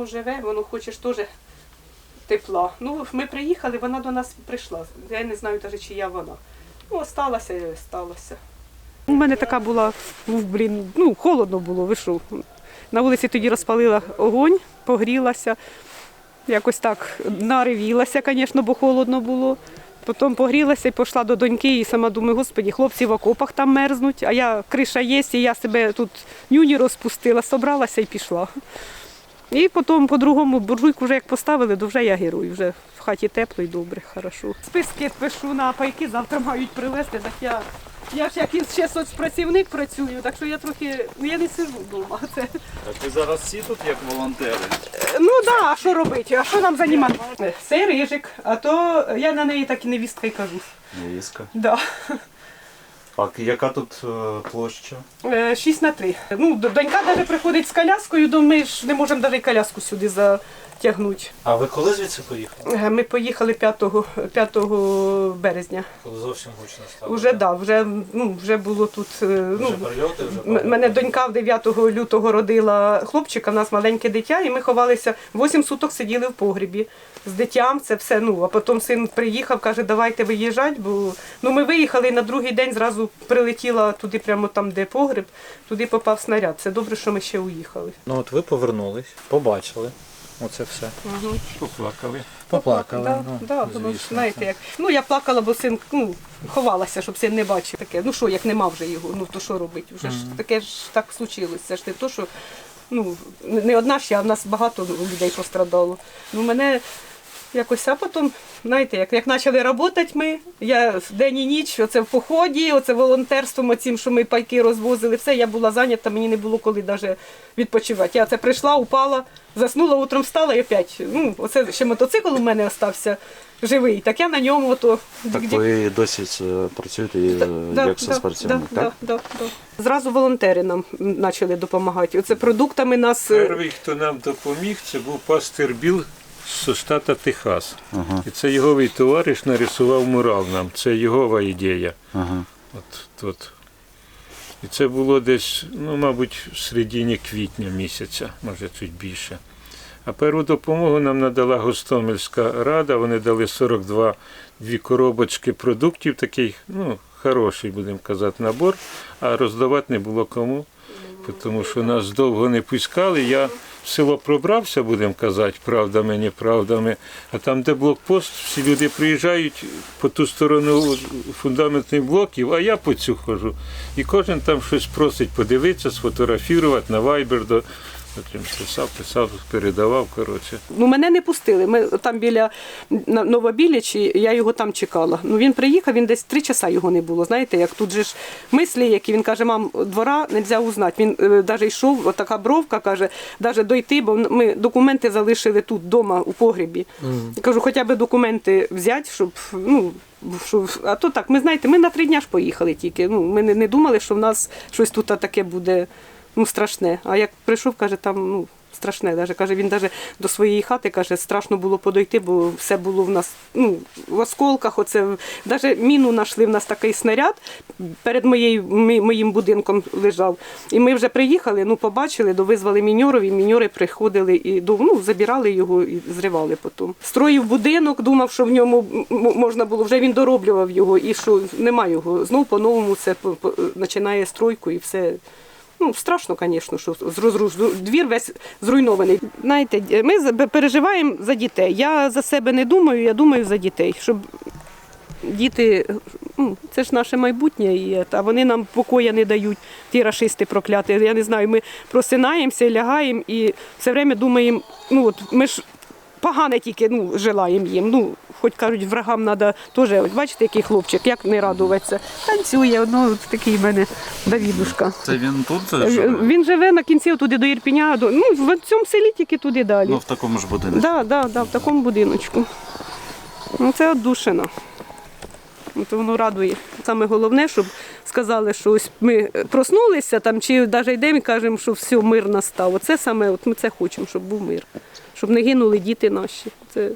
воно живе, воно хоче ж теж тепла. Ну, ми приїхали, вона до нас прийшла. Я не знаю навіть, чи я вона. Ну, осталася і осталася. У мене така була, блін, ну, холодно було, вийшов. На вулиці тоді розпалила огонь, погрілася. Якось так наривілася, звісно, бо холодно було. Потім погрілася і пішла до доньки, і сама думаю, господі, хлопці в окопах там мерзнуть, а я криша є, і я себе тут нюні розпустила, собралася і пішла. І потім по-другому буржуйку вже як поставили, то вже я герой, вже в хаті тепло і добре, хорошо. Списки пишу на пайки, завтра мають привезти, так я, я ж як ще соцпрацівник працюю, так що я трохи, ну я не сижу вдома. Це, А ви зараз всі тут як волонтери? ну так, да, а що робити, а що нам займати? Це рижик, а то я на неї так і невістка й кажу. Невістка. Да. А яка тут е, площа? Е, 6 на 3. Ну, донька навіть приходить з коляскою, думаєш, не можемо навіть коляску сюди затягнути. А ви коли звідси поїхали? Е, Ми поїхали 5, 5 березня. Коли зовсім гучно стало? Уже да, вже ну вже було тут. е, Вже Ну прильоти, вже мене донька 9 лютого родила хлопчика, у нас маленьке дитя, і ми ховалися 8 суток сиділи в погрібі з дитям. Це все. Ну а потім син приїхав, каже, давайте виїжджати. Бо ну ми виїхали і на другий день зразу прилетіла туди, прямо там, де погріб, туди попав снаряд. Це добре, що ми ще уїхали. Ну от ви повернулись, побачили. Оце все. Поплакали. Поплакали. Да, ну, да, тому знаєте, як ну я плакала, бо син ну ховалася, щоб син не бачив таке. Ну що, як нема вже його, ну то що робити? Вже ж таке ж так случилося. Це ж не то, що ну не одна ще, а в нас багато людей пострадало. Ну мене якось, а потім, знаєте, як, як почали працювати ми, я день і ніч, оце в поході, оце волонтерством, оцім, що ми пайки розвозили, все, я була зайнята, мені не було коли навіть відпочивати. Я це прийшла, упала, заснула, утром встала і опять. Ну, оце ще мотоцикл у мене остався живий, так я на ньому ото. Так ви досі е, працюєте е, Да, як да, соцпрацівник, да, так? Да, да, да. Зразу волонтери нам почали допомагати. Оце продуктами нас. е, Перший, хто нам допоміг, це був пастир Біл з штата Техас. Ага, І це його товариш нарисував мурал нам. Це йогова ідея. ага. От тут. І це було десь, ну, мабуть, в середині квітня місяця, може чуть більше. А першу допомогу нам надала Гостомельська рада. Вони дали 42 дві коробочки продуктів, такий, ну, хороший, будемо казати, набор, а роздавати не було кому, тому що нас довго не пускали. Я село пробрався, будемо казати, правдами, неправдами. А там, де блокпост, всі люди приїжджають по ту сторону фундаментних блоків, а я по цю хожу. І кожен там щось просить подивитися, сфотографувати на вайбер. Потім писав, писав, передавав, коротше. Ну, мене не пустили. Ми там біля Новобілічі, я його там чекала. Ну він приїхав, він десь три часа його не було. Знаєте, як тут же ж мислі, які він каже, мам, двора не можна узнати. Він навіть йшов, отака бровка, каже, навіть дойти, бо ми документи залишили тут вдома у погрібі. Я кажу, хоча б документи взяти, щоб ну. А то так, ми знаєте, ми на три дня ж поїхали тільки. Ну, ми не, не думали, що в нас щось тут таке буде ну, страшне. А як прийшов, каже, там ну, страшне. Даже, каже, він навіть до своєї хати каже, страшно було подойти, бо все було в нас ну, в осколках. Оце, навіть міну знайшли, в нас такий снаряд перед моєю, моїм будинком лежав. І ми вже приїхали, ну, побачили, довизвали міньорові, міньори приходили і ну, забирали його і зривали потім. Строїв будинок, думав, що в ньому можна було, вже він дороблював його, і що немає його. Знов по-новому це по- по- починає стройку і все. Ну, страшно, звісно, що двір весь зруйнований. Знаєте, ми переживаємо за дітей. Я за себе не думаю, я думаю за дітей, щоб діти, ну, це ж наше майбутнє, і, а вони нам покоя не дають, ті рашисти прокляті. Я не знаю, ми просинаємося, лягаємо і все время думаємо, ну от ми ж погане тільки ну, желаємо їм. Ну, хоч кажуть, врагам треба теж, от бачите, який хлопчик, як не радуватися. Танцює, ну, такий в мене Давідушка. Це він тут Е, живе? Він живе на кінці туди до Ірпіня, до, ну, в цьому селі тільки туди далі. Ну, в такому ж будинку. Да, да, да, в такому будиночку. Ну, це одушина. От воно радує. Саме головне, щоб сказали, що ось ми проснулися там, чи навіть йдемо і кажемо, що все, мир настав. Оце саме, от ми це хочемо, щоб був мир. Щоб не гинули діти наші. Це,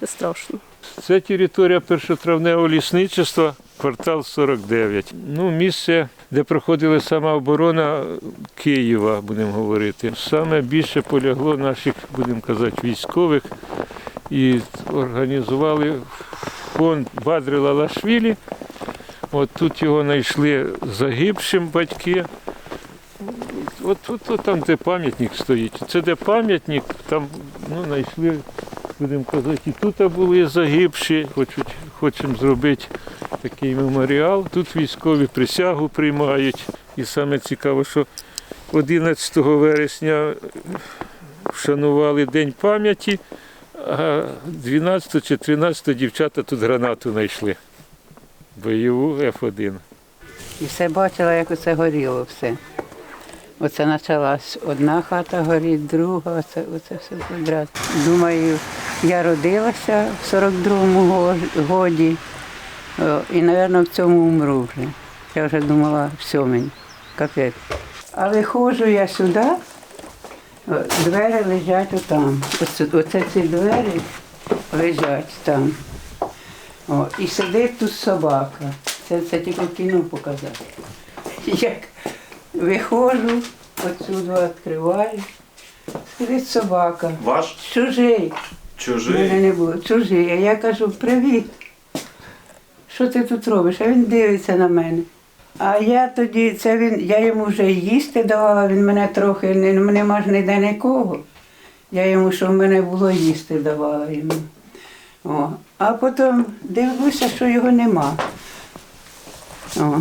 це страшно. Це територія першотравневого лісничества, квартал 49. Ну, місце де проходила сама оборона Києва, будемо говорити. Саме більше полягло наших, будемо казати, військових і організували фонд Бадри Лалашвілі. От тут його знайшли загибшим батьки. От, от, от там, де пам'ятник стоїть. Це де пам'ятник, там ну, знайшли, будемо казати, і тут були загибші, хочуть, хочемо зробити такий меморіал. Тут військові присягу приймають. І саме цікаво, що 11 вересня вшанували День пам'яті, а 12 чи 13 дівчата тут гранату знайшли. Бойову F1. І все бачила, як оце горіло все. Оце почалась одна хата горіть, друга, оце, оце все подряд. Думаю, я родилася в 42-му го- годі і, мабуть, в цьому умру вже. Я вже думала, все мені, капець. А виходжу я сюди, двері лежать отам. Оце, ці двері лежать там. О, і сидить тут собака. Це, це тільки кіно показати. виходжу, отсюди відкриваю, сидить собака. Ваш? Чужий. Мене не було. Чужий. А я кажу, привіт. Що ти тут робиш? А він дивиться на мене. А я тоді, це він, я йому вже їсти давала, він мене трохи, не, нема ж ніде нікого. Я йому, що в мене було їсти давала йому. О. А потім дивлюся, що його нема. О.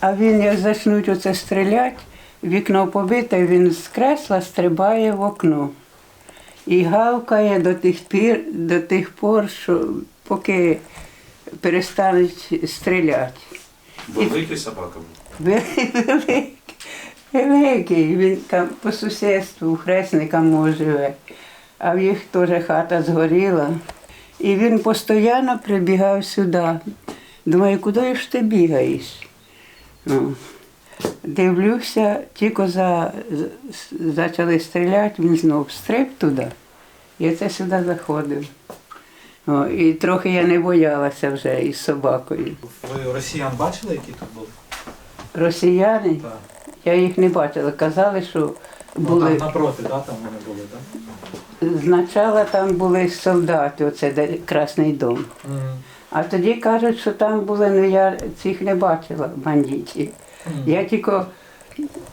А він, як почнуть оце стріляти, вікно побите, він з кресла стрибає в окно. І гавкає до тих пір, до тих пор, що поки перестануть стріляти. Великий собака був. Великий, великий. Він там по сусідству хресникам мого живе. А в їх теж хата згоріла. І він постійно прибігав сюди. Думаю, куди ж ти бігаєш? Ну, дивлюся, тільки за, почали стріляти, він знов стриб туди. І це сюди заходив. О, і трохи я не боялася вже із собакою. Ви росіян бачили, які тут були? Росіяни, Так. я їх не бачила. Казали, що Ну, були. там напроти, да, там вони були, так? Спочатку там були солдати, оце де Красний дом. А тоді кажуть, що там були, ну я цих не бачила бандитів. Я тільки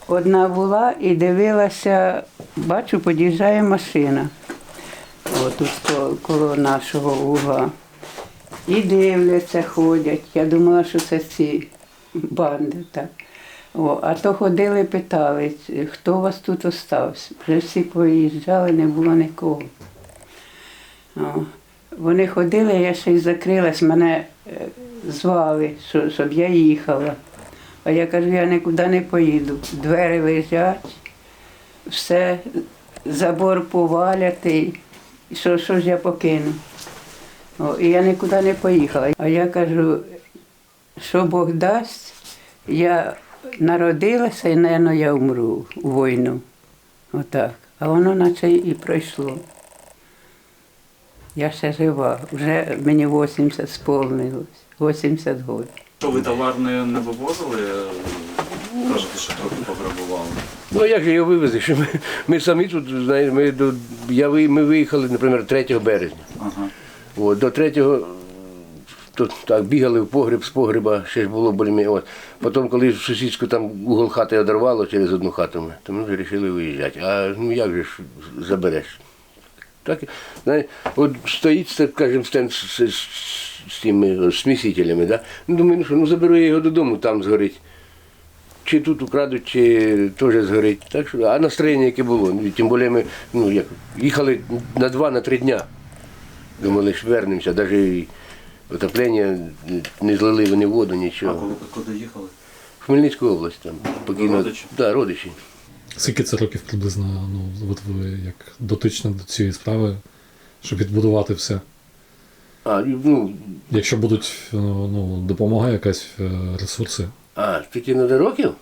одна була і дивилася, бачу, під'їжджає машина. Отут коло, коло нашого угла. І дивляться, ходять. Я думала, що це ці банди. Так. О, а то ходили, питали, хто у вас тут остався. Вже всі поїжджали, не було нікого. О. Вони ходили, я ще й закрилась, мене е, звали, щоб я їхала. А я кажу, я нікуди не поїду. Двері лежать, все, забор повалятий. Що, що ж я покину? О, і я нікуди не поїхала. А я кажу, що Бог дасть, я народилася і, мабуть, я вмру у війну. Отак. А воно наче і пройшло. Я ще жива, вже мені 80 сповнилось, 80 років. Що ви товар не, не вивозили? Кажете, що трохи пограбували. Ну як же його вивезли? Що ми, ми самі тут, знаєте, ми, до, я, ви- ми виїхали, наприклад, 3 березня. Ага. От, до 3 то, так, бігали в погреб з погреба, ще ж було болі. От. Потім, коли сусідську там угол хати одорвало через одну хату, ми, то ми вирішили виїжджати. А ну як же ж забереш? Так, знаєте, от стоїть, так, скажімо, стенд з, з, з, тими смісителями, да? ну, думаю, ну що, ну заберу я його додому, там згорить. Чи тут украдуть, чи теж згорить. Так що, а настроєння яке було. Ну, Тим більше ми ну, як, їхали на два, на три дня. Думали, що вернемося, навіть отоплення не злили вони воду, А нічого. коли, куди їхали? В Хмельницьку область там. Покійно. Родичі? Да, родичі. Скільки це років приблизно, ну, от ви як дотична до цієї справи, щоб відбудувати все? А, ну, Якщо будуть ну, ну, допомога якась е, ресурси, а, скільки треба років?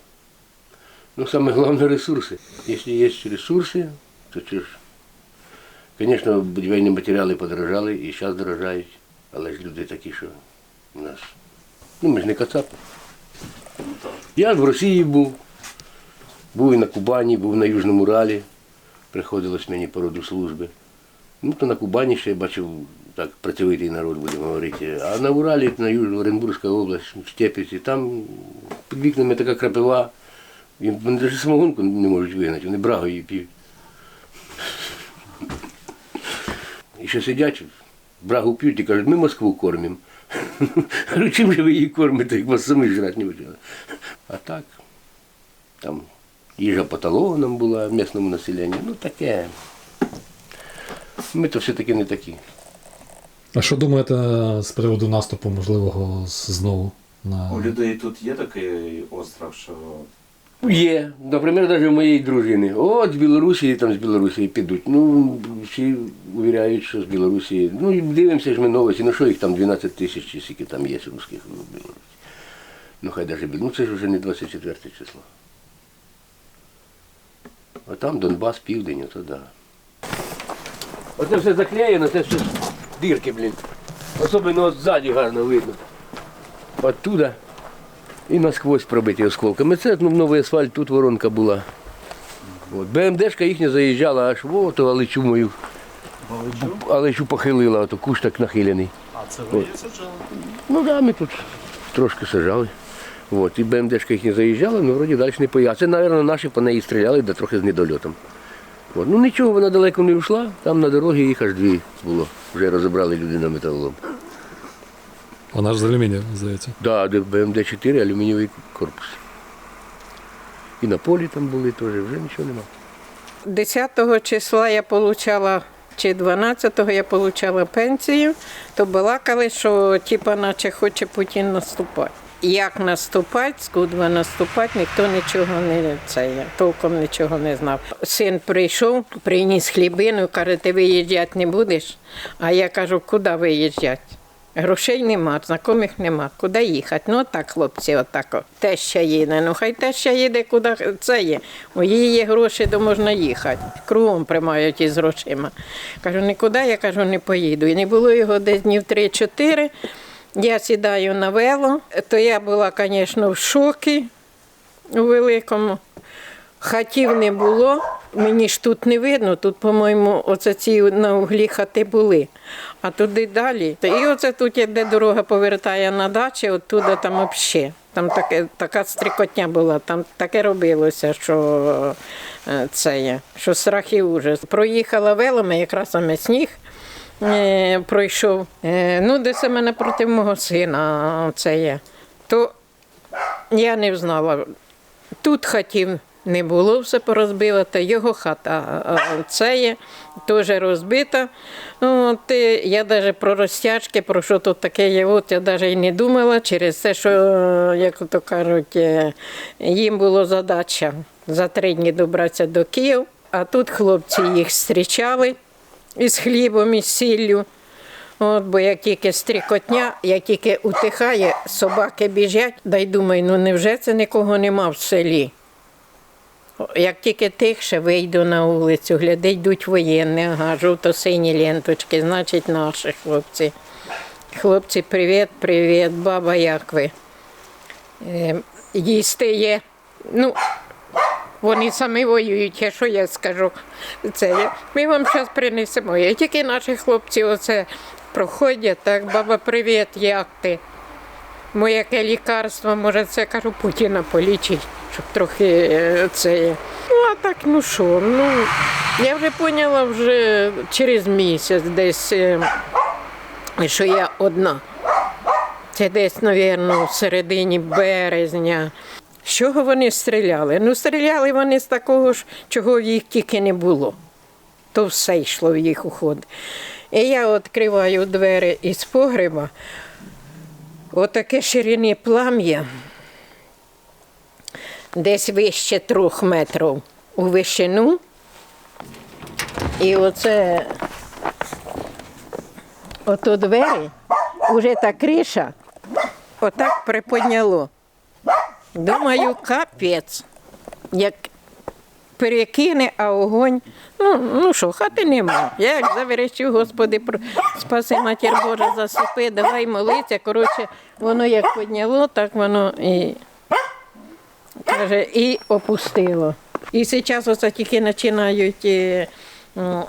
Ну, саме головне ресурси. Якщо є ресурси, то що ж. Звісно, будівельні матеріали подорожали і зараз дорожають. Але ж люди такі, що у нас. Ну, ми ж не кацапи. Я в Росії був, був і на Кубані, був на Южному Уралі. Приходилось мені по роду служби. Ну, то на Кубані ще я бачив так працьовитий народ, будемо говорити. А на Уралі, на Южну Оренбурзька область, в Степівці, там під вікнами така крапива. І Вони навіть самогонку не можуть вигнати, вони брагу її п'ють. І ще сидять, брагу п'ють і кажуть, ми Москву кормимо. Кажу, чим же ви її кормите, як вас самі жрати не почали. А так, там їжа по талонам була в місному населенні. Ну таке. Ми то все-таки не такі. А що думаєте з приводу наступу можливого знову на У людей тут є такий остров, що Є. Наприклад, навіть у моєї дружини. От з Білорусі, там з Білорусі підуть. Ну, всі увіряють, що з Білорусі. Ну, дивимося ж ми новості, ну що їх там 12 тисяч чи скільки там є русських в Білорусі. Ну хай навіть Ну це ж вже не 24 число. А там Донбас, південь, ото да. Оце все заклеєно, це все дірки, блін. Особливо от ззаді гарно видно. Оттуда і насквозь пробиті осколками. Це ну, новий асфальт, тут воронка була. От. БМДшка їхня заїжджала аж в ото Алечу мою. Алечу похилила, ото куш так нахилений. А це ви саджали? Ну да, ми тут трошки сажали. От. І БМДшка їхня заїжджала, ну вроді далі не поїхала. Це, мабуть, наші по неї стріляли, да трохи з недольотом. От. Ну нічого, вона далеко не йшла, там на дорогі їх аж дві було. Вже розібрали люди на металолом. вона ж з алюмінію, здається. Да, БМД-4 алюмінієвий корпус. І на полі там були теж, вже нічого нема. 10 числа я получала, чи 12-го я получала пенсію, то балакали, що типа наче хоче Путін наступати. Як наступати, скудва наступати, ніхто нічого не це, я толком нічого не знав. Син прийшов, приніс хлібину, каже, ти виїжджати не будеш. А я кажу, куди виїжджати? Грошей нема, знайомих нема. Куди їхати? Ну так, хлопці, отак. о. Теща їде. Ну хай теща їде, куди це є. У її є гроші, то можна їхати. Кругом приймають із грошима. Кажу, нікуди, я кажу, не поїду. І не було його десь днів 3-4. Я сідаю на вело, то я була, звісно, в шокі у великому. Хатів не було, мені ж тут не видно. Тут, по-моєму, оце ці на углі хати були. А туди далі. І оце тут, де дорога повертає на дачі, оттуда там взагалі. Там таке, така стрікотня була, там таке робилося, що е, це є, що страх і ужас. Проїхала велами, якраз саме сніг пройшов. Е, ну, десь мене проти мого сина це є. То я не знала. Тут хатів не було, все порозбито, його хата це є, теж розбита. От, і я навіть про розтяжки, про що тут таке є, от я навіть і не думала через те, що, як то кажуть, е, їм було задача за три дні добратися до Києва, а тут хлопці їх зустрічали із хлібом, із сіллю. От, бо як тільки стрікотня, як тільки утихає, собаки біжать, да й думаю, ну невже це нікого нема в селі? Як тільки тихше, вийду на вулицю, гляди, йдуть воєнні, ага, жовто-сині ленточки, значить наші хлопці. Хлопці, привіт, привіт, баба, як ви? Е, їсти є. Ну, вони самі воюють, а що я скажу? Це ми вам зараз принесемо. І тільки наші хлопці оце проходять, так, баба, привіт, як ти? Моє яке лікарство, може, це кажу, Путіна полічить, щоб трохи е, це. Ну, а так, ну що, ну я вже поняла вже через місяць десь, е, що я одна. Це десь, мабуть, в середині березня. З чого вони стріляли? Ну, стріляли вони з такого ж, чого їх тільки не було. То все йшло в їх уход. І я відкриваю двері із погреба, отаке ширини плам'я, десь вище трьох метрів у вишину. І оце ото двері, уже та криша, отак приподняло. Думаю, капець. Як перекине, а огонь. Ну, ну що, хати нема. Я як заверещу, Господи, спаси матір Божа, засипи, давай молитися. Коротше, воно як підняло, так воно і каже, і опустило. І зараз оце тільки починають, е,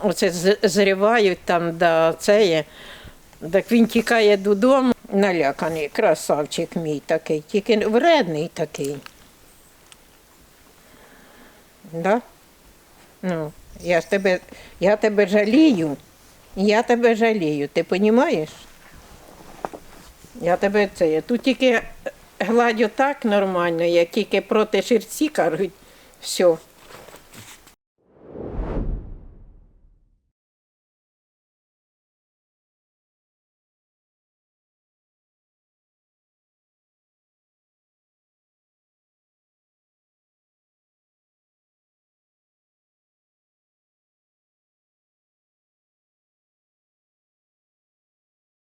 оце зривають там, да, це є. Так він тікає додому, наляканий, красавчик мій такий, тільки вредний такий. Да? Ну, я ж тебе, я тебе жалію. Я тебе жалію, ти розумієш? Я тебе це. я Тут тільки гладю так нормально, як тільки проти шерсті кажуть, все,